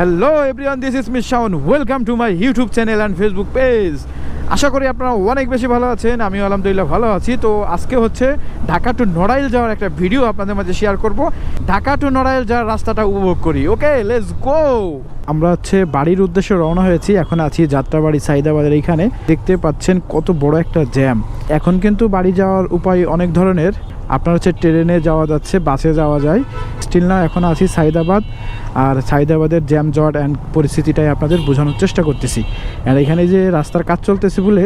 Hello everyone this is miss Shaon welcome to my YouTube channel and Facebook page আশা করি আপনারা অনেক বেশি ভালো আছেন। আমিও আলহামদুলিল্লাহ ভালো আছি। তো আজকে হচ্ছে ঢাকা টু নড়াইল যাওয়ার একটা ভিডিও আপনাদের মাঝে শেয়ার করব। ঢাকা টু নড়াইল যাওয়ার রাস্তাটা উপভোগ করি। ওকে লেটস গো আমরা হচ্ছে বাড়ির উদ্দেশ্যে রওনা হয়েছি। এখন আছি যাত্রাবাড়ি সাইদাবাদের এইখানে। দেখতে পাচ্ছেন কত বড় একটা জ্যাম এখন কিন্তু বাড়ি যাওয়ার উপায় অনেক ধরনের। আপনার হচ্ছে ট্রেনে যাওয়া যাচ্ছে, বাসে যাওয়া যায়। স্টিল না, এখন আছি সাইদাবাদ। আর সাইদাবাদের জ্যাম, জট অ্যান্ড পরিস্থিতিটাই আপনাদের বোঝানোর চেষ্টা করতেছি। আর এখানে যে রাস্তার কাজ চলতেছে বলে,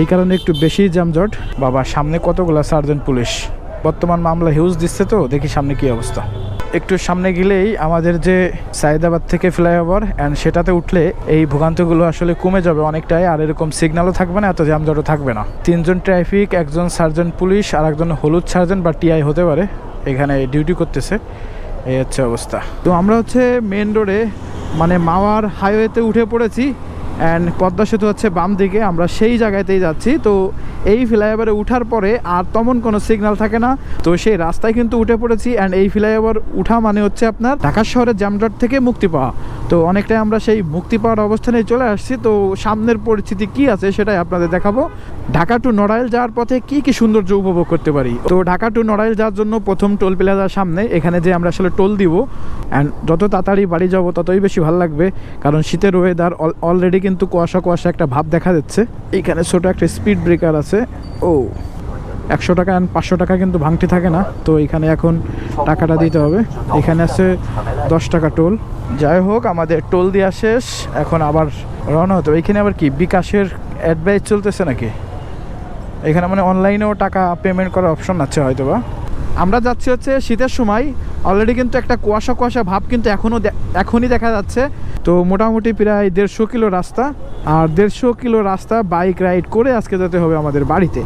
এই কারণে একটু বেশি জ্যাম, জট। বাবা, সামনে কতগুলো সার্জেন্ট পুলিশ বর্তমান মামলা হিউজ দিচ্ছে তো, দেখি সামনে কি অবস্থা। একটু সামনে গেলেই আমাদের যে সাইদাবাদ থেকে ফ্লাইওভার অ্যান্ড সেটাতে উঠলে এই ভোগান্তিগুলো আসলে কমে যাবে অনেকটাই, আর এরকম সিগন্যালও থাকবে না, এত জ্যামজটও থাকবে না। তিনজন ট্রাফিক, একজন সার্জেন্ট পুলিশ, আর একজন হলুদ সার্জেন্ট বা টিআই হতে পারে, এখানে ডিউটি করতেছে। এই হচ্ছে অবস্থা। তো আমরা হচ্ছে মেন রোডে মানে মাওয়ার হাইওয়েতে উঠে পড়েছি। অ্যান্ড পদ্মা সেতু হচ্ছে বাম দিকে, আমরা সেই জায়গাতেই যাচ্ছি। তো এই ফ্লাইওভারে উঠার পরে আর তেমন কোনো সিগন্যাল থাকে না। তো সেই রাস্তায় কিন্তু উঠে পড়েছি অ্যান্ড এই ফ্লাইওভার উঠা মানে হচ্ছে আপনার ঢাকা শহরের জ্যামজট থেকে মুক্তি পাওয়া। তো অনেকটাই আমরা সেই মুক্তি পাওয়ার অবস্থানে চলে আসছি। তো সামনের পরিস্থিতি কি আছে সেটাই আপনাদের দেখাবো। ঢাকা টু নড়াইল যাওয়ার পথে কি কি সৌন্দর্য উপভোগ করতে পারি? তো ঢাকা টু নড়াইল যাওয়ার জন্য প্রথম টোল প্লাজার সামনে এখানে যে আমরা আসলে টোল দিব অ্যান্ড যত তাড়াতাড়ি বাড়ি যাব ততই বেশি ভালো লাগবে, কারণ শীতের ওয়েদার অলরেডি কিন্তু কুয়াশা কুয়াশা একটা ভাব দেখা যাচ্ছে এখানে ছোট একটা স্পিড ব্রেকার আছে। ও একশো টাকা অ্যান্ড পাঁচশো টাকা কিন্তু ভাঙটি থাকে না। তো এখানে এখন টাকাটা দিতে হবে। এখানে আছে দশ টাকা টোল। যাই হোক, আমাদের টোল দেওয়া শেষ। এখন আবার রওনা হতো এখানে আবার কি, বিকাশের অ্যাডভাইস চলতেছে নাকি? এখানে মানে অনলাইনেও টাকা পেমেন্ট করার অপশন আছে হয়তো বা আমরা যাচ্ছি হচ্ছে শীতের সময়। অলরেডি কিন্তু একটা কুয়াশা কুয়াশা ভাব কিন্তু এখনও এখনই দেখা যাচ্ছে। তো মোটামুটি প্রায় দেড়শো কিলো রাস্তা। আর দেড়শো কিলো রাস্তা বাইক রাইড করে আজকে যেতে হবে আমাদের বাড়িতে।